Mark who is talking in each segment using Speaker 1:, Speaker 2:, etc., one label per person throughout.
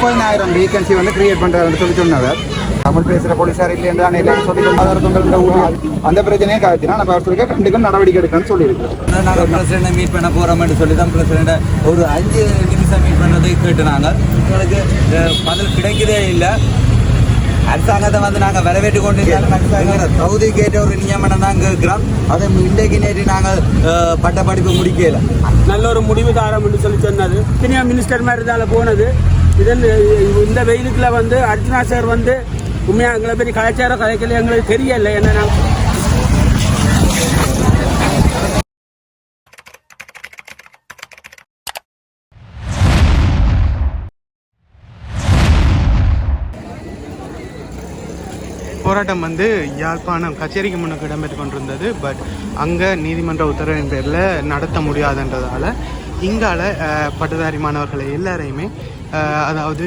Speaker 1: முப்பதினாயிரம் vacancy வந்து create பண்றாருன்னு சொல்லி சொன்னவர் தமிழ் பேசுற போலீசார் இல்லைன்னு தான் எல்லாரும் சொல்லி ஊழியர் அந்த பிரச்சனையை காய்ச்சினா நம்ம அவர் சொல்லிக்க கண்டிப்பாக நடவடிக்கை எடுக்கணும்னு சொல்லியிருக்கோம்
Speaker 2: நாங்கள் பிரசிடென்ட்டை மீட் பண்ண போகிறோம்னு சொல்லி தான் பிரசிடென்ட்டை ஒரு அஞ்சு நிமிஷம் மீட் பண்ணதை கேட்டு நாங்கள் எங்களுக்கு அஹ், பதில் கிடைக்கதே இல்லை. அரசாங்கத்தை வந்து நாங்கள் வரவேற்று கொண்டு தகுதி கேட்ட ஒரு நியமனம் தான் கேட்கிறோம். அதை இன்றைக்கு நேற்று நாங்கள் பட்ட படிப்பு முடிக்கல.
Speaker 3: நல்ல ஒரு முடிவு தாரம் என்று சொல்லி சொன்னது. மினிஸ்டர் மாதிரி தான் போனது. இதன் இந்த வெயிலுக்குள்ள வந்து அர்ஜுனா சார் வந்து உண்மையாக எங்களை பற்றி கலாச்சாரம் கலைக்கல எங்களுக்கு தெரியல. என்ன
Speaker 4: போராட்டம் வந்து யாழ்ப்பாணம் கச்சேரிக்கு முன்னுக்கு இடம்பெற்று கொண்டிருந்தது. பட் அங்கே நீதிமன்ற உத்தரவின் பேரில் நடத்த முடியாதுன்றதால இங்கால பட்டதாரி மாணவர்களை எல்லாரையுமே அதாவது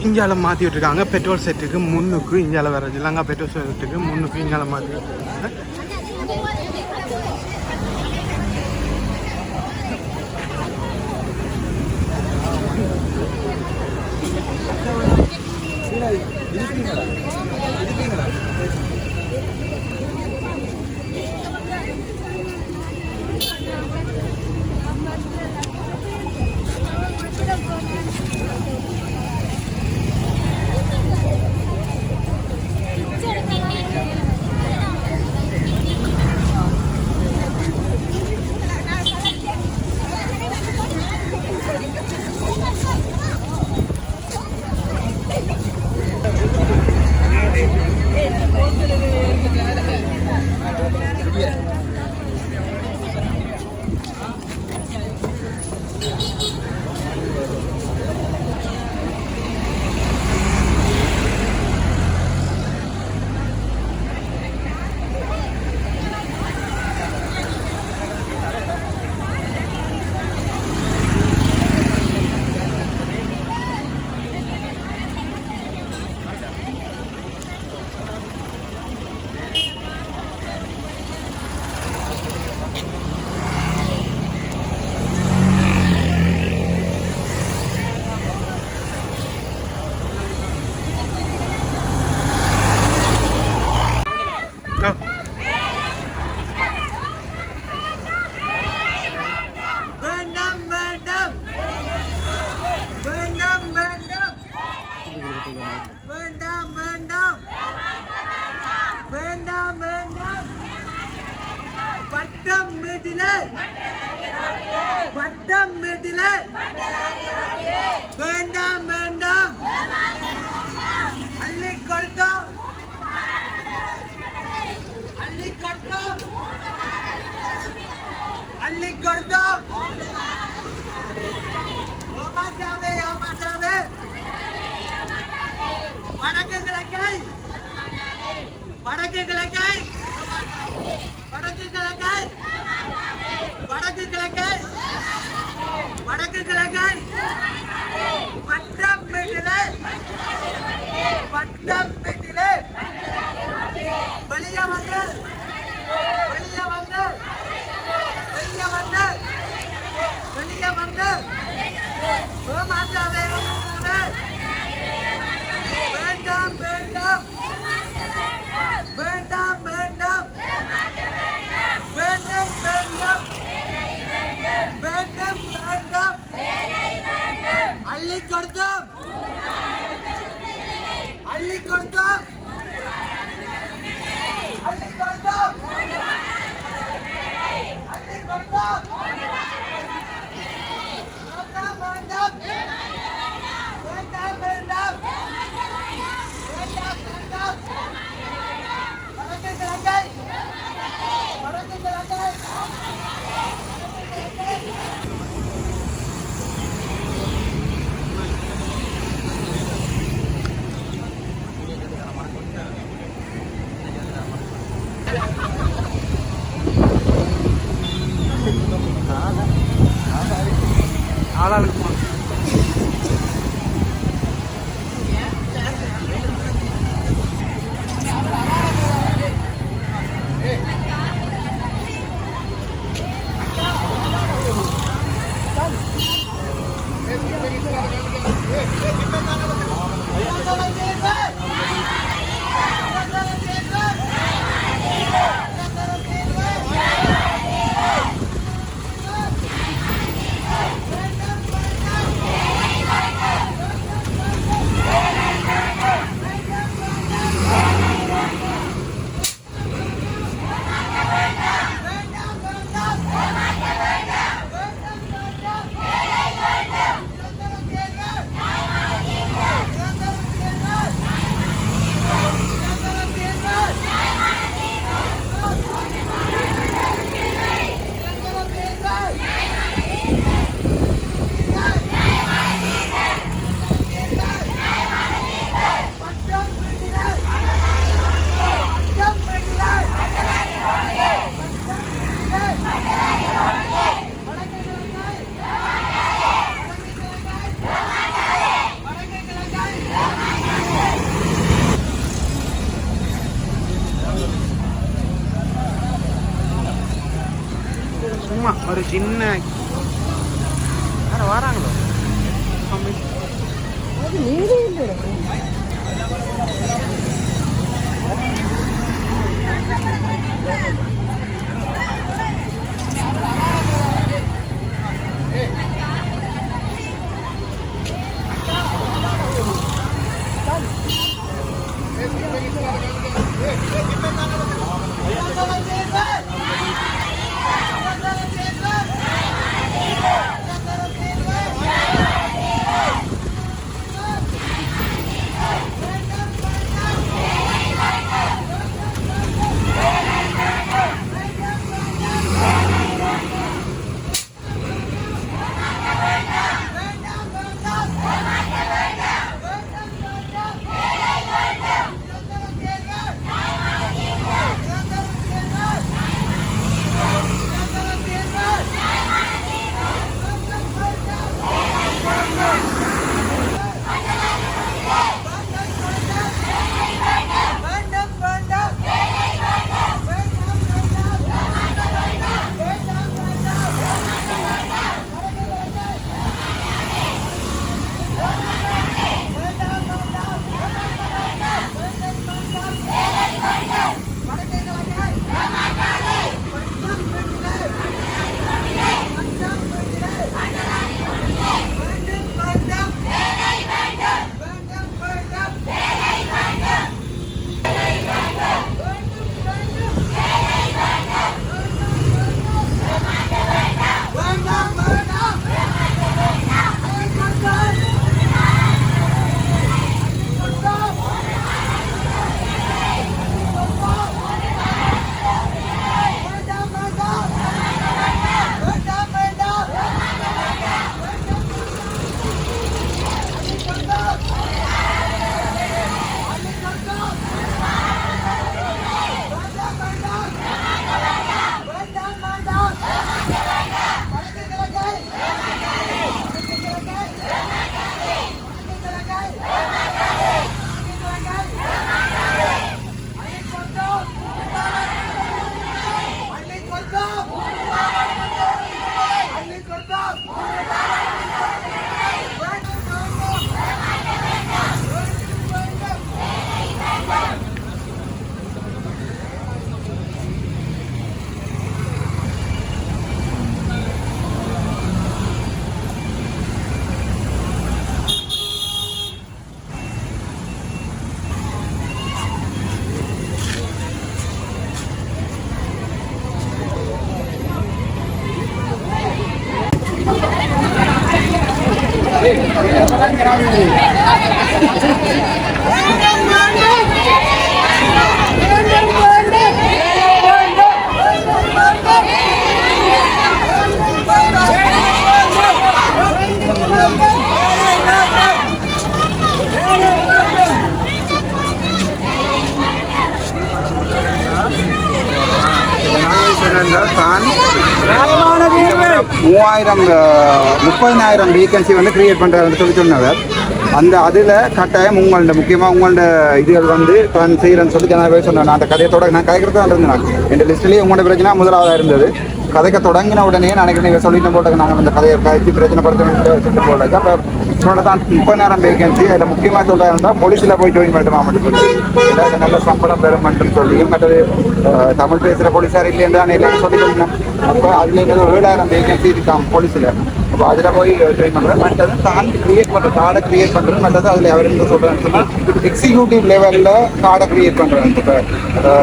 Speaker 4: இந்தியாவில் மாற்றி விட்டுருக்காங்க பெட்ரோல் செட்டுக்கு முன்னுக்கு இந்தியாவில் வர இலங்கா பெட்ரோல் செட்டுக்கு முன்னுக்கு இந்தியாவில் மாற்றி விட்டுருக்காங்க
Speaker 5: வட்டம் வீட்டில வேண்டாம் வேண்டாம்
Speaker 6: அள்ளி கொடுத்தோம் அள்ளி கொடுத்தோம் அள்ளி கொடுத்தோம் ஏமாற்றாதே ஏமாற்றாதே வடக்கு கிழக்கை வடக்கு கிழக்கை வடக்கு கிழக்கை வடக்கு கிழக்கை வடக்கு கிழக்கு பட்டம் பெட்டிலே பட்டம் பெட்டிலே வெளியே வந்து. வெளியே வந்து. வெளியே வந்து. வெளியே வந்து. மாற்ற हल्ली कडदम हल्ली कडदम हल्ली कडदम हल्ली कडदम
Speaker 1: மூவாயிரம்
Speaker 6: முப்பதினாயிரம் வேகன்சி வந்து கிரியேட் பண்ணுறாருன்னு சொல்லி சொன்னவர் அந்த அதில் கட்டாயம் உங்களோட முக்கியமாக உங்களோட இதுகள் வந்து தான் செய்கிறேன்னு சொல்லி ஜனாதிபதி சொன்னேன் நான் அந்த தொடங்க நான் கதைக்கிறது தான் இருந்தேன் நான். என் லிஸ்ட்லேயே உங்களோட பிரச்சனை முதலாவதாக இருந்தது. கதைக்க தொடங்கின உடனே நினைக்கிறேன் நீங்கள் சொல்லிட்டு போட்டாங்க நாங்கள் அந்த கதையை கழிச்சு பிரச்சனை படுத்த சொல்லிட்டு போட்டாங்க அப்போ சொன்ன தான் நேரம் வேகன்சி அதில் முக்கியமாக சொல்கிறாருந்தா போலீஸில் போய் ஜாயின் பண்ணிட்டு மட்டும் சொல்லி நல்ல சம்பளம் பெறும் மட்டும் சொல்லியும் மற்றது தமிழ் பேசுகிற போலீஸார் இல்லைன்னு தான் எல்லாரும் சொல்லி கொடுக்கணும் அப்போ அதில் என்ன ஏழாயிரம் வேகன்சி இருக்காம் போலீஸில் அப்போ அதில் போய் ட்ரை பண்ணுறேன் மற்றது தான் கிரியேட் பண்ணுற கார்டை கிரியேட் பண்ணுறது மற்றது அதில் அவர் என்ன சொல்கிறேன்னு சொன்னால் எக்ஸிக்யூட்டிவ் லெவலில் கார்டை கிரியேட் பண்ணுறேன் இப்போ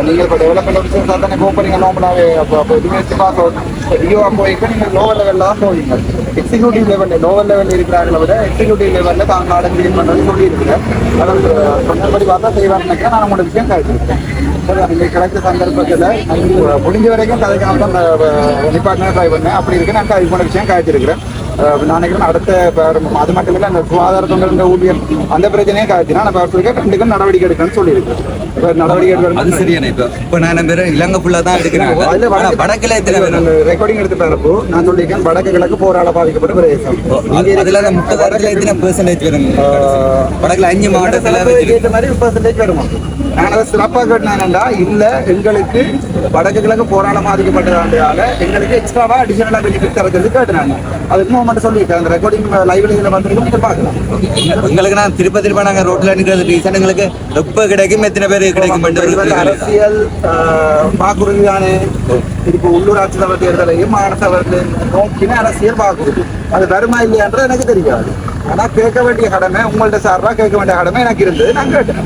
Speaker 6: நீங்கள் இப்போ டெவலப்மெண்ட் ஆஃபீஸர் தானே போகிறீங்க நார்மலாகவே அப்போ அப்போ யூனிவர்சிட்டி பாஸ் டிஓவாக டிஓ போயிட்டு நீங்கள் லோவர் லெவலில் தான் போவீங்க எக்ஸிக்யூட்டிவ் லெவலில் லோவர் லெவலில் இருக்கிறார்களை விட எக்ஸிக்யூட்டிவ் லெவலில் தான் கார்டை கிரியேட் பண்ணுறது சொல்லியிருக்கிறேன். அதாவது சொன்னபடி பார்த்தா செய்வார்னு நினைக்கிறேன். நான் உங்களோட விஷயம் கழிச்சிருக்கேன் சார் நீங்கள் கிடைச்ச சந்தர்ப்பத்தில் முடிஞ்ச வரைக்கும் கதைக்காம தான் டிபார்ட்மெண்ட் ட்ரை பண்ணேன். அப்படி இருக்கு. நான் இது போன விஷயம் காய்ச்சிருக்கிறேன்
Speaker 1: நான் நினைக்கிறேன் அடுத்த அது மட்டும் இல்லை அந்த சுகாதார தொண்டர் ஊழியர் அந்த பிரச்சனையே காய்ச்சினா நான் அவர்களுக்கு கண்டிப்பாக நடவடிக்கை எடுக்கணும்னு சொல்லியிருக்கேன். இப்ப நடவடிக்கை
Speaker 2: அது
Speaker 1: எடுக்கணும்
Speaker 2: சரியான இப்ப. இப்ப நான் பேர்? இலங்கை ஃபுல்லா தான் எடுக்கிறாங்க
Speaker 1: அதுல
Speaker 2: வடக்குல எத்தனை
Speaker 1: ரெக்கார்டிங் எடுத்து பாருப்போ நான் சொல்லியிருக்கேன் வடக்கு கிழக்கு போராட பாதிக்கப்பட்ட பிரதேசம்.
Speaker 2: அதுல அந்த முட்டதாரத்துல எத்தனை பெர்சன்டேஜ் வரும் வடக்குல அஞ்சு மாவட்டத்துல.
Speaker 1: ஏற்ற மாதிரி பர்சன்டேஜ் வருமா? நான் அதை சிறப்பாக கேட்டேன்னா இல்ல எங்களுக்கு வடக்கு கிழக்கு போராட்டம் பாதிக்கப்பட்டதால எங்களுக்கு எக்ஸ்ட்ராவா அடிஷனலா பெனிஃபிட் தரது கேட்டாங்க அது இன்னும் மட்டும் சொல்லியிருக்கேன் அந்த ரெக்கார்டிங் லைவ்ல இதுல வந்திருக்கும் நீங்க பார்க்கலாம்
Speaker 2: எங்களுக்கு நான் திருப்ப திருப்ப நாங்க ரோட்ல நிக்கிறது ரீசன் எங்களுக்கு எப்ப கிடைக்கும். எத்தனை பேர் கிடைக்கும்?
Speaker 1: அரசியல் வாக்குறுதி தானே. இப்போ உள்ளூராட்சி சபை தேர்தலையும் மாகாண சபை நோக்கின அரசியல் வாக்குறுதி. அது வருமா இல்லையான்றது எனக்கு தெரியாது. ஆனா கேட்க வேண்டிய கடமை உங்கள்ட்ட சார்பா கேட்க வேண்டிய கடமை எனக்கு இருந்தது. நான் கேட்டேன்.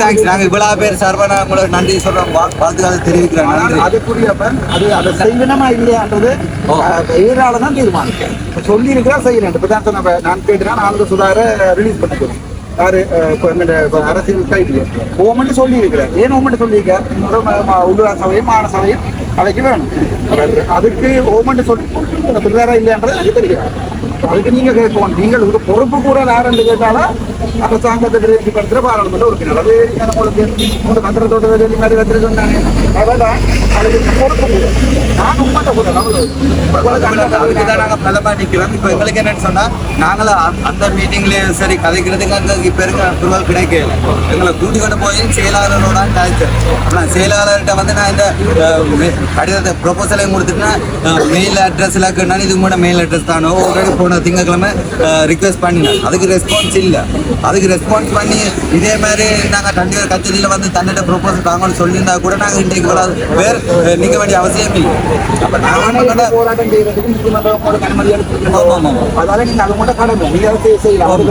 Speaker 2: தேங்க்ஸ் நாங்க இவ்வளவு பேர் சார்பா நான் உங்களுக்கு நன்றி சொல்றோம். வாழ்த்துக்கள் தெரிவிக்கிறேன். நன்றி.
Speaker 1: அதுக்குரியப்பன் அது அதை செய்யணுமா இல்லையான்றது எதிரால தான் தீர்மானிக்கும் இப்ப சொல்லி இருக்கிறா செய்யணும் இப்போ தான் சொன்ன நான் கேட்டுனா நான்கு சுதார ரிலீஸ் யாரு எங்கட இப்ப அரசியல் கைது ஓமெண்ட் சொல்லி இருக்கிறேன் ஏன் ஓமெண்ட் சொல்லியிருக்கேன் உள்ளூராட்சி சபையும் அவைக்கு வேணும். அதுக்கு ஓமெண்ட் சொல்லி பிள்ளையாரா இல்லையான்றது எனக்கு தெரியாது. அதுக்கு நீங்க கேட்கணும். நீங்கள் ஒரு பொறுப்பு கூட யாருன்னு கேட்டாலும் அரசாங்கத்தை நிறைவேற்றிப்படுத்துற பாராளுமன்ற உறுப்பினர். அது உங்களுக்கு உங்க மந்திரத்தோட மாதிரி வச்சிருக்காங்க அதான் அதுக்கு பொறுப்பு கூட. நான் உண்மைட்ட கூட
Speaker 2: அதுக்கு தான் நாங்க பிரதமா நிக்கிறோம். இப்ப எங்களுக்கு என்னன்னு சொன்னா நாங்களும் அந்த- அந்த மீட்டிங்லயே சரி கதைக்கிறதுக்கு இப்ப இருக்க அப்ரூவல் கிடைக்கல. எங்களை கூட்டி கொண்டு போய் செயலாளரோட கழிச்சேன் ஆனா செயலாளர்கிட்ட வந்து நான் இந்த கடிதத்தை ப்ரொபோசலையும் கொடுத்துட்டுனா மெயில் அட்ரஸ்ல நான் இது கூட மெயில் அட்ரஸ் தானோ போன திங்கக்கிழமை ரிக்வெஸ்ட் பண்ணினேன். அதுக்கு ரெஸ்பான்ஸ் இல்ல. அதுக்கு ரெஸ்பான்ஸ் பண்ணி இதே மாதிரி நாங்க தண்டிகர் கச்சேரியில வந்து தன்னிட்ட ப்ரொபோசல் தாங்கன்னு சொல்லியிருந்தா கூட நாங்க இன்றைக்கு பேர் அஹ், நிக்க வேண்டிய அவசியம் இல்லை. அப்ப வந்து
Speaker 1: போராட்டம் செய்யறதுக்கு நீதிமன்றம் உங்களுக்கு அனுமதி எடுத்துருக்கோம்
Speaker 2: ஆமா.
Speaker 1: அதால நீங்க அது மட்டும் கடமை நீங்க அதை செய்ய- செய்யலாம்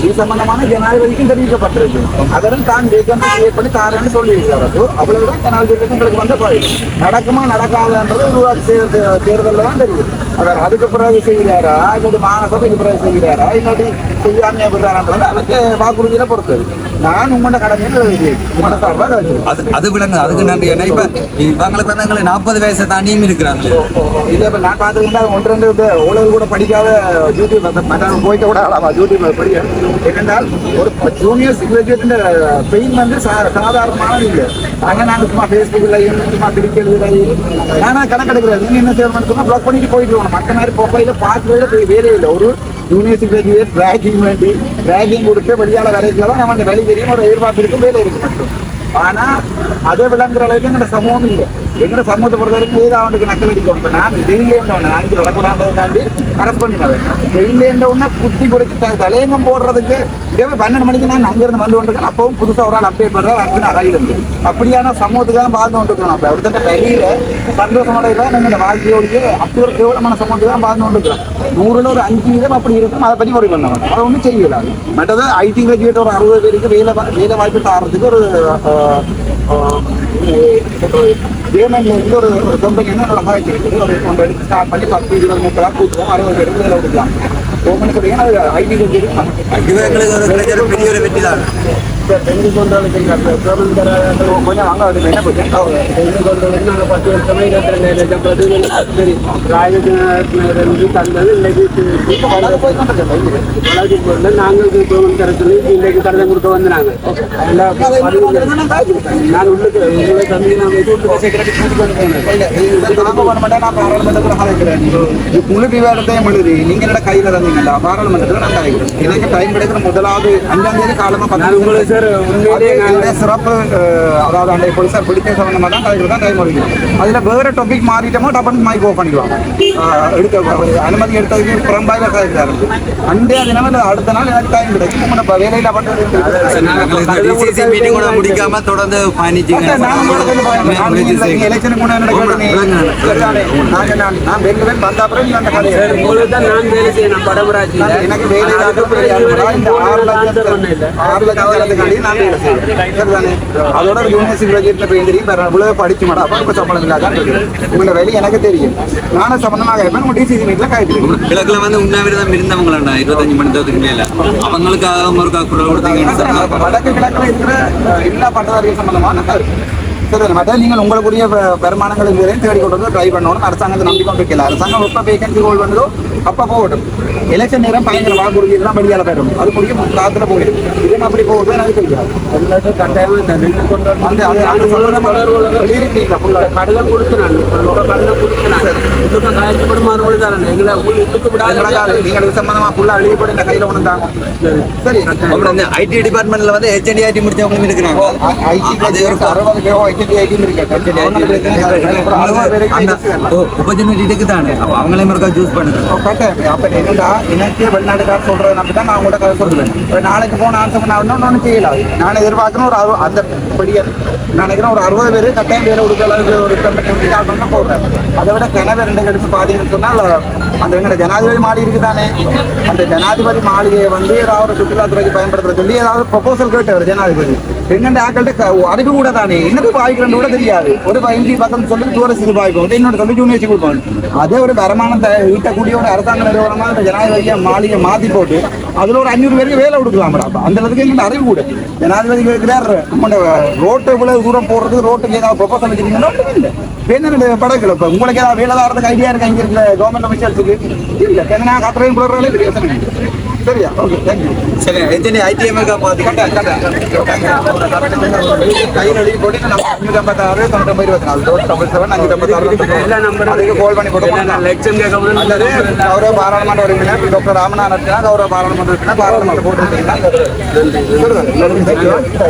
Speaker 1: இது சம்பந்தமான ஜனாதிபதிக்கும் தெரிவிக்கப்பட்டிருக்கு. அதற்கு தான் கிரியேட் பண்ணி தாரேன்னு சொல்லியிருக்கிறாரு அவ்வளவுதான். ஜனாதிபதிக்கு உங்களுக்கு வந்த பாய் நடக்குமா நடக்காதுன்றது தேர்தல் தேர்தலில் தான் தெரியும் அவர் அதுக்கு பிறகு செய்கிறாரா? இல்லாட்டி மாநசபைக்கு பிறகு செய்கிறாரா? இல்லாட்டி செய்யாமையா விடுறாரான்றது அதுக்கு வாக்குறுதியில பொறுத்தது நான் உங்களோட கடமையை உங்களோட சார்பாக வச்சிருக்கேன்
Speaker 2: அது அது விளங்க அதுக்கு நன்றி ஏன்னா இப்ப இவங்களுக்கு வந்து நாற்பது வயசை தாண்டியும் இருக்கிறாங்க.
Speaker 1: இல்ல இப்ப நான் பாத்துக்கிட்டா ஒன்று ரெண்டு உலகம் கூட படிக்காத யூடியூப் மற்ற போய்க்க கூட ஆளாமா யூடியூப் படிக்க. என்னென்றால் ஒரு ஜூனியர் கிராஜுவேட் பெயின் வந்து சாதாரணமானது இல்லை. அங்க நான் சும்மா ஃபேஸ்புக்லையும் சும்மா பிடிக்கிறதுலையும் நானா கணக்கெடுக்கிறேன் நீங்க என்ன செய்யணும் சும்மா ப்ளாக் பண்ணிட்டு போயிட்டு இருக்கணும் மற்ற மாதிரி ப்ரொஃபைல பார்க்கவே வேலையே இல்லை. ஒரு யூனிவர்சிட்டி கிராஜுவேட் ரேக்கிங் வேண்டி ரேக்கிங் கொடுத்து வெளியால வரைக்கும் தான் நம்ம அந்த வேலை தெரியும் ஒரு எதிர்பார்ப்பு இருக்கும் வேலை இருக்கு மட்டும் ஆனா அதே விளங்குற அளவுக்கு எங்களோட சமூகம் இல்லை எங்களோட சமூகத்தை பொறுத்த வரைக்கும் ஏதாவது நக்கல் அடிக்கும் இப்ப நான் டெய்லி கரெக்ட் பண்ணினவன் குத்தி குறைச்சி தலையங்கம் போடுறதுக்கு இதே பன்னெண்டு மணிக்கு நான் அங்கிருந்து வந்து கொண்டிருக்கேன் அப்பவும் புதுசா ஒரு ஆள் அப்டேட் பண்றேன் அப்படின்னு அறையில் இருந்து அப்படியான சமூகத்துக்காக பார்த்து கொண்டு அப்ப ஒருத்தட்ட வெளியில சந்தோஷமோட இல்லை நம்ம இந்த வாழ்க்கையோடைய அப்படி ஒரு கேவலமான சமூகத்துக்கு தான் பார்த்து கொண்டிருக்கிறோம் நூறுல ஒரு அஞ்சு வீதம் அப்படி இருக்கும் அதை பற்றி ஒரு பண்ணவன் அதை ஒன்றும் செய்யல மற்றது ஐடி கிராஜுவேட் ஒரு அறுபது பேருக்கு வேலை வேலை வாய்ப்பு தாரத்துக்கு ஒரு பேமெண்ட்ல இருந்து ஒரு ஒரு கம்பெனி வந்து என்னோட மாதிரி இருக்குது ஒரு ஒன்று எடுத்து ஸ்டார்ட் பண்ணி பத்து இருபது முப்பதா கூட்டுவோம் அறுபது பேருக்கு கொடுக்கலாம் சொல்றீங்கன்னா ஐடி
Speaker 2: கொஞ்சம் எங்களுக்கு ஒரு பெரிய ஒரு வெற்றி தான்
Speaker 1: டெங்கு கொண்டாடு கொஞ்சம் வாங்க அது என்ன போச்சு
Speaker 3: டெங்கு கொண்டு நாங்கள் பத்து வருஷமே இன்னைக்கு வளர்ச்சி நாங்கள் கவர்மெண்ட் தரத்துல இன்னைக்கு கடன் கொடுக்க வந்து நாங்கள் நான் உள்ளுக்கு உங்களை தம்பி நான்
Speaker 1: முழு விவாதத்தையும் எழுதி நீங்க என்னோட கையில தந்தீங்கல்ல பாராளுமன்றத்தில் நான் கலைக்கிறேன் எனக்கு டைம் கிடைக்கிற முதலாவது அஞ்சாம் தேதி காலமா
Speaker 3: உங்களுக்கு சார் உண்மையிலேயே நான்
Speaker 1: சிறப்பு அதாவது அந்த போலீஸார் பிடிக்க சம்பந்தமா தான் கலைக்கிறது தான் டைம் முடிக்கும் அதுல வேற டாபிக் மாறிட்டோமோ டப்பன் மைக் ஓ பண்ணிடுவாங்க அஹ், எடுக்க ஒரு அனுமதி எடுத்ததுக்கு புறம்பாயில கலைக்கிறாரு அன்றைய தினம் அடுத்த நாள் எனக்கு டைம் கிடைக்கும். இப்ப வேலையில
Speaker 2: கூட முடிக்காம தொடர்ந்து பயணிச்சீங்க.
Speaker 1: எலெக்ஷனுக்கு நான் வெல்லுவேன் வந்த அப்புறம் நீ அந்த கதையை
Speaker 3: சார் உங்களுக்கு தான் நான் வேலை செய்யணும் படமராட்சியில்
Speaker 1: எனக்கு வேலை ஆறு லட்சம் ஆறு லட்சம் ஜனத்துக்காண்டி நான் வேலை செய்யறேன் அதோட யூனிவர்சிட்டி ப்ராஜெக்ட்ல போய் தெரியும் வேற இவ்வளவு படிச்சு மாடா அப்ப இப்ப சம்பளம் இல்லாதான் இருக்குது உங்களோட வேலை எனக்கு தெரியும் நானும் சம்பந்தமாக இருப்பேன் உங்க டிசிசி மீட்ல காய்ச்சிருக்கேன்
Speaker 2: கிழக்குல வந்து உண்ணாவிரதம் இருந்தவங்களாண்டா இருபத்தஞ்சு மணி நேரத்துக்கு மேல அவங்களுக்காக ஒரு குரல் கொடுத்தீங்கன்னு
Speaker 1: வடக்கு கிழக்குல இருக்கிற எல்லா பட்டதாரிகள் சம்பந்தமா நல்லா இருக்கு சரி மற்ற நீங்கள் உங்களுக்குரிய வருமானங்கள் இதுவரையும் தேடி கொண்டு வந்து ட்ரை பண்ணணும் அரசாங்கத்தை நம்பி கொண்டு இருக்கல அரசாங்கம் எப்போ வேகன்சி ஹோல் வந்ததோ அப்போ போகட்டும். எலெக்ஷன் நேரம் பயங்கர வாக்குறுதி தான் வெளியால போயிடும். அது முடிய காத்துல போயிடும் இது அப்படி போகுது எனக்கு தெரியாது.
Speaker 3: கட்டாயம்
Speaker 1: அந்த அந்த சொல்லுற ஃபுல்லாக
Speaker 3: கடிதம் கொடுத்துனாங்க கடிதம் கொடுத்துனாங்க இதுக்கு காய்ச்சப்படும் மறுபடி தரேன் எங்களை இதுக்கு விடாத
Speaker 1: நீங்கள் இது சம்பந்தமா ஃபுல்லா எழுதி போட்டு இந்த கையில ஒன்று தாங்க. சரி.
Speaker 2: ஐடி டிபார்ட்மெண்ட்ல வந்து ஹெச்என்டி ஐடி முடிச்சவங்களும் இருக்கிறாங்க.
Speaker 1: ஐடி
Speaker 2: அது ஒரு
Speaker 1: அறுபது
Speaker 2: ஆப்பர்ச்சுனிட்டி தானே அப்ப அவங்களையும் இருக்கா சூஸ்
Speaker 1: கரெக்ட் அப்ப என்னடா எனக்கு வெளிநாட்டுக்கார சொல்றதை நம்பி தான் நான் கூட கதை சொல்லுவேன் இப்ப நாளைக்கு போன ஆன்சர் பண்ண ஒன்றும் செய்யலாம் நான் எதிர்பார்க்கணும் ஒரு அறுபது அந்த படிய நான் நினைக்கிறேன் ஒரு அறுபது பேர் கட்டாயம் வேலை கொடுக்க அளவுக்கு ஒரு கம்பெனி போடுறேன் அதை விட கிணறு ரெண்டு எடுத்து பாத்தீங்கன்னு சொன்னால் அந்த எங்கட ஜனாதிபதி மாளிகை இருக்குதானே அந்த ஜனாதிபதி மாளிகையை வந்து ஏதாவது சுற்றுலாத்துறைக்கு பயன்படுத்துற சொல்லி ஏதாவது ப்ரொபோசல் கேட்டவர் ஜனாதிபதி என்னென்ன ஆக்கள்கிட்ட அறிவு கூட தானே என்னது பாய்க்கிறன்னு கூட தெரியாது. ஒரு பதினஞ்சு பக்கம் சொல்லி டூரிஸ்ட் பாய்க்கும் இன்னொரு சொல்லி யூனிவர்சிட்டி கொடுப்பாங்க அதே ஒரு வருமானத்தை ஈட்டக்கூடிய ஒரு அரசாங்க நிறுவனமாக இந்த ஜனாதிபதியை மாளிகை மாத்தி போட்டு அதுல ஒரு அஞ்சூறு பேருக்கு வேலை கொடுக்கலாம்டா. அந்த அளவுக்கு எங்களுக்கு அறிவு கூட. ஜனாதிபதி கேட்கிறார் நம்ம ரோட்டு இவ்வளவு தூரம் போடுறது ரோட்டுக்கு ஏதாவது ப்ரொபோசல் வச்சிருக்கீங்கன்னா ஒண்ணும் இல்லை. பேருந்து படகுல. இப்ப உங்களுக்கு ஏதாவது வேலை தாரதுக்கு ஐடியா இருக்கு? இங்கே இருக்கிற கவர்மெண்ட் அஃபிஷியல்ஸுக்கு இல்லை. ஏன்னா கத்துறையும் போடுறாங்களே தெரியும் சரியா? ஓகே தேங்க்யூ
Speaker 2: சரி ஹெச்என்டி ஐடிஎம் இருக்கா பாத்தீங்க
Speaker 1: கையில் எழுதி போட்டு நம்ம அஞ்சூற்றி ஐம்பத்தாறு தொண்ணூற்றி இருபத்தி நாலு டபுள் செவன் அஞ்சூற்றி ஐம்பத்தாறு
Speaker 3: எல்லா நம்பரும்
Speaker 1: அதுக்கு கால் பண்ணி போட்டு
Speaker 3: லட்சம் கேட்க
Speaker 1: அல்லது கௌரவ பாராளுமன்ற உறுப்பினர் டாக்டர் ராமநாதன் இருக்கலாம் கௌரவ பாராளுமன்ற உறுப்பினர் பாராளுமன்ற போட்டிருக்கீங்கன்னா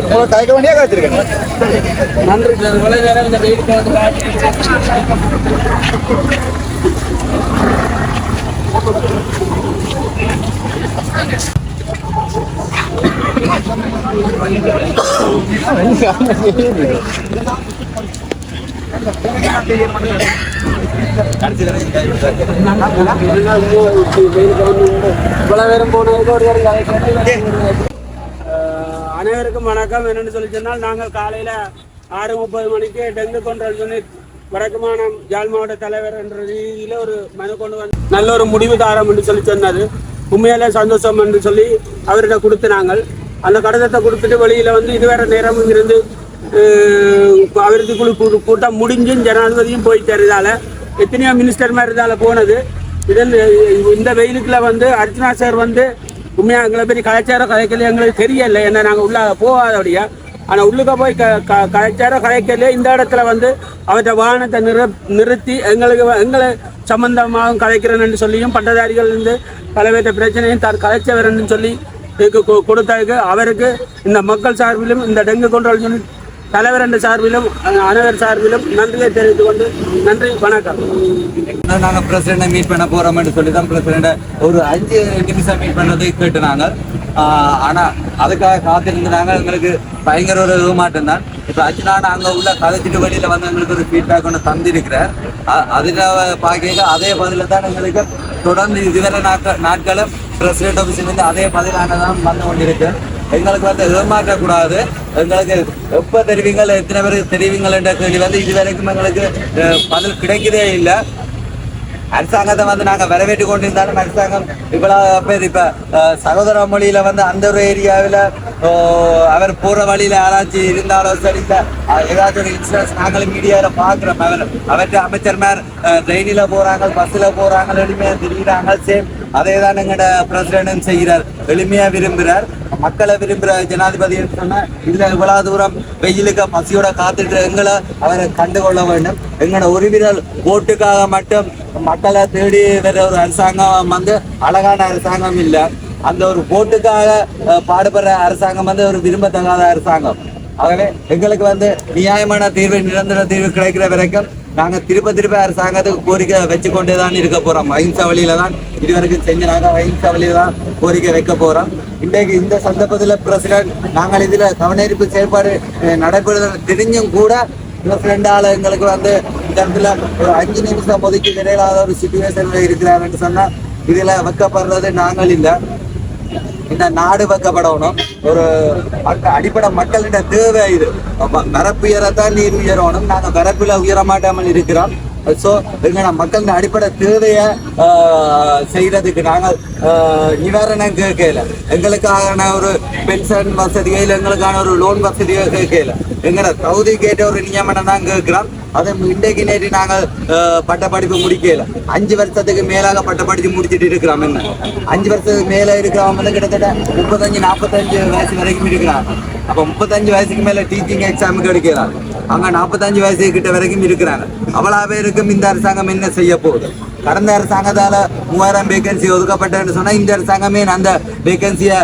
Speaker 1: உங்களை தயக்க வேண்டிய காத்திருக்கேன்.
Speaker 3: நன்றி சார் இவ்வளவு நேரம் இந்த வெயிலுக்கு வந்து காத்து இவ்வளவு நேரம் போனதுக்கு ஒரு நேரம் கதை கேட்டு அஹ் அனைவருக்கும் வணக்கம். என்னன்னு சொல்லி சொன்னால் நாங்கள் காலையில ஆறு முப்பது மணிக்கு டெங்கு கண்ட்ரோல் சொல்லி வடக்குமானம் ஜால் ஜாழ் மாவட்ட தலைவர் என்ற ரீதியில ஒரு மனு கொண்டு வந்து நல்ல ஒரு முடிவு தாரம் என்று சொல்லி சொன்னது. உண்மையிலே சந்தோஷம் என்று சொல்லி அவர்கிட்ட கொடுத்து நாங்கள் அந்த கடிதத்தை கொடுத்துட்டு வெளியில் வந்து இதுவரை நேரமும் இருந்து அஹ், அபிவிருத்தி குழு கூட்டம் முடிஞ்சும் ஜனாதிபதியும் போய் தருதால எத்தனையோ மினிஸ்டர் மாதிரி இருந்தால போனது. இதில் இந்த வெயிலுக்குள்ள வந்து அர்ச்சனா சார் வந்து உண்மையாக எங்களை பெரிய கலாச்சாரம் கலைக்கல எங்களுக்கு தெரியல. ஏன்னா நாங்கள் உள்ள போகாதபடியா. ஆனால் உள்ளுக்க போய் க க கலாச்சாரம் கலைக்கல இந்த இடத்துல வந்து அவற்றை வாகனத்தை நிறு நிறுத்தி எங்களுக்கு எங்களை சம்மந்தமாகவும் கலைக்கிறேன்னு சொல்லியும் பட்டதாரிகள் இருந்து பலவேற்ற பிரச்சனையும் தார் கலைச்சவரன்னு சொல்லி கொடுத்ததுக்கு அவருக்கு இந்த மக்கள் சார்பிலும் இந்த டெங்கு கண்ட்ரோல் யூனிட் தலைவர் என்ற சார்பிலும் அனைவர் சார்பிலும் நன்றியை தெரிவித்துக் கொண்டு நன்றி வணக்கம்.
Speaker 2: நாங்கள் பிரசிடண்டை மீட் பண்ண போறோம்னு சொல்லி தான் பிரசிடண்ட ஒரு அஞ்சு நிமிஷம் மீட் பண்ணதை கேட்டுனாங்க. நாங்கள் ஆனால் அதுக்காக காத்திருந்தாங்க எங்களுக்கு பயங்கர ஒரு ஏமாட்டம் தான். இப்போ அர்ச்சனா அங்கே உள்ள கதைச்சிட்டு வழியில் வந்து எங்களுக்கு ஒரு ஃபீட்பேக் ஒன்று தந்திருக்கிறார். அதில் பார்க்க அதே பதில தான் எங்களுக்கு தொடர்ந்து இதுவரை நாட்கள் நாட்களும் பிரசிடென்ட் வந்து அதே பதிலானதான் வந்து கொண்டிருக்கு. எங்களுக்கு வந்து ஏமாற்றக்கூடாது எங்களுக்கு எப்ப தெரிவிங்கள் எத்தனை பேருக்கு தெரிவிங்கள்ன்ற கேள்வி வந்து இதுவரைக்கும் எங்களுக்கு பதில் கிடைக்கதே இல்லை. அரசாங்கத்தை வந்து நாங்கள் வரவேற்று கொண்டிருந்தாலும் அரசாங்கம் இவ்வளோ பேர் இப்போ சகோதர மொழியில் வந்து அந்த ஒரு ஏரியாவில் அவர் போகிற வழியில் யாராச்சும் இருந்தாலும் சரி இல்லை ஏதாச்சும் ஒரு இன்சூரன்ஸ் நாங்களும் மீடியாவில் பார்க்குறோம். அவர் அவற்றை அமைச்சர்மார் ட்ரெயினில் போகிறாங்க பஸ்ஸில் போகிறாங்க எளிமையாக திரிகிறாங்க சேம் அதே தான் எங்கட பிரசிடண்டும் செய்கிறார். எளிமையா விரும்புகிறார். மக்களை விரும்புகிற ஜனாதிபதி சொன்ன இதுல இவ்வளவு தூரம் வெயிலுக்கு பசியோட காத்துட்டு எங்களை அவரை கண்டுகொள்ள வேண்டும். எங்களோட உரிமைகள் ஓட்டுக்காக மட்டும் மக்களை தேடி வேற ஒரு அரசாங்கம் வந்து அழகான அரசாங்கம் இல்லை. அந்த ஒரு ஓட்டுக்காக பாடுபடுற அரசாங்கம் வந்து ஒரு விரும்பத்தகாத அரசாங்கம். ஆகவே எங்களுக்கு வந்து நியாயமான தீர்வு நிரந்தர தீர்வு கிடைக்கிற வரைக்கும் நாங்க திருப்ப திருப்ப அரசாங்கத்துக்கு கோரிக்கை வச்சு கொண்டே தான் இருக்க போறோம். அஹிம்சா வழியில தான் இதுவரைக்கும் செஞ்சு நாங்க அஹிம்சா வழியில தான் கோரிக்கை வைக்க போறோம். இன்றைக்கு இந்த சந்தர்ப்பத்தில் பிரசிடென்ட் நாங்கள் இதுல கவனஈர்ப்பு செயல்பாடு நடைபெறுதல் தெரிஞ்சும் கூட பிரசிடென்டால எங்களுக்கு வந்து இந்த இடத்துல ஒரு அஞ்சு நிமிஷம் ஒதுக்கி நிறையில்லாத ஒரு சுச்சுவேஷன்ல இருக்கிறாருன்னு சொன்னா இதுல வைக்கப்படுறது நாங்கள் இல்லை. இந்த நாடு வைக்கப்படணும். ஒரு மக்கள் அடிப்படை மக்களிட தேவை இது. அப்ப உயரத்தான் நீர் உயரணும். நாங்கள் வரப்புல உயர மாட்டாமல் இருக்கிறோம். ஸோ எங்களோட மக்களின் அடிப்படை தேவையை செய்கிறதுக்கு நாங்கள் நிவாரணம் கேட்கல. எங்களுக்கான ஒரு பென்ஷன் வசதியோ இல்லை எங்களுக்கான ஒரு லோன் வசதியோ கேட்கல. எங்களோட தகுதி கேட்ட ஒரு நியமனம் தான் கேட்கிறோம். அதை இன்றைக்கு நேற்று நாங்கள் பட்ட பட்டப்படிப்பு முடிக்கல. அஞ்சு வருஷத்துக்கு மேலாக பட்டப்படிப்பு முடிச்சிட்டு இருக்கிறோம் என்ன? அஞ்சு வருஷத்துக்கு மேலே இருக்கிறவங்க வந்து கிட்டத்தட்ட முப்பத்தஞ்சு நாற்பத்தஞ்சு வயசு வரைக்கும் இருக்கிறாங்க அப்போ முப்பத்தஞ்சு வயசுக்கு மேலே டீச்சிங் எக்ஸாமுக்கு எடுக்கிறாங்க அங்கே நாற்பத்தஞ்சு வயசு கிட்ட வரைக்கும் இருக்கிறாங்க அவ்வளவு பேருக்கும் இந்த அரசாங்கம் என்ன செய்ய போகுது? கடந்த அரசாங்கத்தால மூவாயிரம் வேகன்சி ஒதுக்கப்பட்டதுன்னு சொன்னா இந்த அரசாங்கமே அந்த வேகன்சியை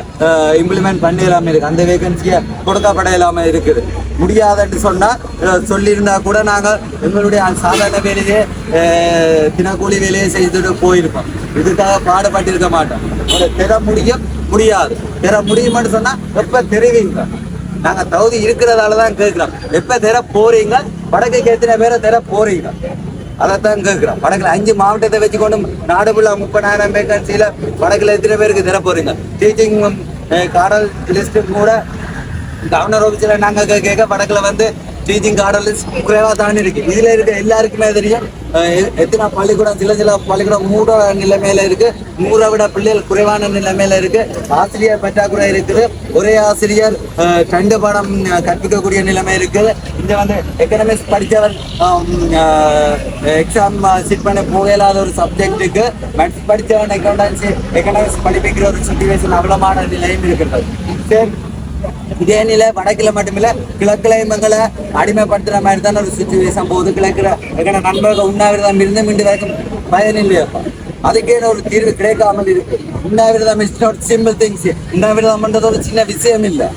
Speaker 2: இம்ப்ளிமெண்ட் பண்ணிடலாம இருக்கு. அந்த வேகன்சியை கொடுக்கப்பட இல்லாம இருக்குது. முடியாதுன்னு சொன்னா சொல்லியிருந்தா கூட நாங்க எங்களுடைய சாதாரண வேலையே தினக்கூலி வேலையை செய்துட்டு போயிருப்போம் இதுக்காக பாடுபட்டிருக்க மாட்டோம். ஒரு பெற முடியும் முடியாது. பெற முடியுமான்னு சொன்னா எப்ப தெரிவிங்க? நாங்க தகுதி இருக்கிறதால தான் கேட்கிறோம் எப்ப தர போறீங்க? வடக்கு கேத்தின பேரை தர போறீங்க? அதைத்தான் கேட்கிறோம். வடக்குல அஞ்சு மாவட்டத்தை வச்சுக்கொண்டு நாடு ஃபுல்லா முப்பதாயிரம் வேகன்சியில வடக்குல எத்தனை பேருக்கு தர போறீங்க? டீச்சிங் காடல் லிஸ்ட் கூட கவர்னர் ஆஃபீஸில் நாங்கள் கேட்க வடக்கில் வந்து டீச்சிங் கார்டர் குறைவாக தான் இருக்கு இதுல இருக்க எல்லாருக்குமே தெரியும் எத்தனை பள்ளிக்கூடம் சில சில பள்ளிக்கூடம் மூட நிலைமையில இருக்கு நூறை விட பிள்ளைகள் குறைவான நிலைமையில இருக்கு ஆசிரியர் பற்றாக்குறை இருக்குது ஒரே ஆசிரியர் அஹ், ரெண்டு பாடம் கற்பிக்கக்கூடிய நிலைமை இருக்குது இந்த வந்து எக்கனாமிக்ஸ் படித்தவர் எக்ஸாம் சிட் பண்ண இல்லாத ஒரு சப்ஜெக்ட்டுக்கு மேத்ஸ் படித்தவன் அக்கௌண்டன்சி எக்கனாமிக்ஸ் படிப்பிக்கிற ஒரு சுச்சுவேஷன் அவ்வளமான நிலையும் இருக்கிறது சரி இதே நிலை வடக்கில் மட்டுமில்ல கிழக்குலையும் எங்களை அடிமைப்படுத்துற மாதிரி தான் ஒரு சுச்சுவேஷன் போகுது. கிழக்குல எங்களை நண்பர்கள் உண்ணாவிரதம் இருந்து மீண்டு வரைக்கும் பயன் இல்லையாப்பா அதுக்கே ஒரு தீர்வு கிடைக்காமல் இருக்கு. உண்ணாவிரதம் இஸ் நாட் சிம்பிள் திங்ஸ் உண்ணாவிரதம்ன்றது ஒரு சின்ன விஷயம் இல்லை.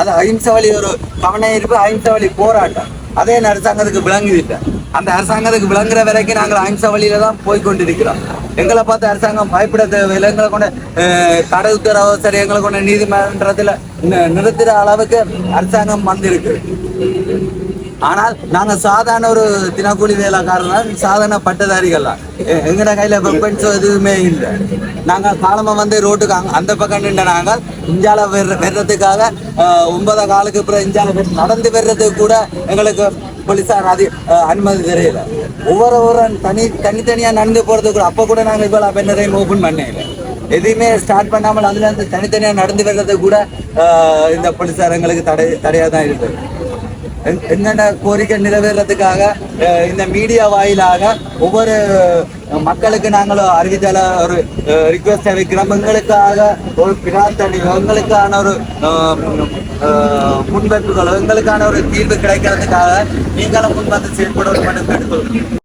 Speaker 2: அது அஹிம்ச வழி ஒரு கவன இருப்பு அஹிம்ச வழி போராட்டம். அதே அரசாங்கத்துக்கு விளங்குதில்லை அந்த அரசாங்கத்துக்கு விளங்குற வரைக்கும் நாங்கள் அஹிம்சா வழியில தான் போய் கொண்டிருக்கிறோம் எங்களை பார்த்து அரசாங்கம் பயப்பட தேவையில்லை. எங்களை கொண்டு அஹ், கடை உத்தரவு சரி எங்களை கொண்டு நீதிமன்றத்தில் நிறுத்துற அளவுக்கு அரசாங்கம் வந்திருக்கு. ஆனால் நாங்கள் சாதாரண ஒரு தினக்கூலி வேலைக்காரர் சாதாரண பட்டதாரிகள் தான். எங்கட கையில் வெப்பன்ஸோ எதுவுமே இல்லை. நாங்கள் காலமாக வந்து ரோட்டுக்கு அங்கே அந்த பக்கம் நின்ற நாங்கள் இஞ்சால வெற- வெறதுக்காக ஒன்பதாம் காலுக்கு அப்புறம் இஞ்சால நடந்து வர்றதுக்கு கூட எங்களுக்கு போலீஸார் அது அனுமதி தெரியல. ஒவ்வொரு ஒரு தனி தனித்தனியாக நடந்து போகிறது கூட அப்போ கூட நாங்கள் இவ்வளோ பெண்ணரையும் ஓப்பன் பண்ணல. எதையுமே ஸ்டார்ட் பண்ணாமல் அதுலேருந்து தனித்தனியாக நடந்து வர்றதுக்கு கூட இந்த போலீஸார் எங்களுக்கு தடை தடையாக தான் இருக்குது என்னென்ன கோரிக்கை நிறைவேறதுக்காக இந்த மீடியா வாயிலாக ஒவ்வொரு மக்களுக்கு நாங்களும் அறிவித்தல ஒரு ரிக்வெஸ்ட் வைக்கிறோம் எங்களுக்காக ஒரு பிரார்த்தனை எங்களுக்கான ஒரு முன்வைப்புகள் எங்களுக்கான ஒரு தீர்வு கிடைக்கிறதுக்காக நீங்களும் முன்வந்து செயல்பட வேண்டும்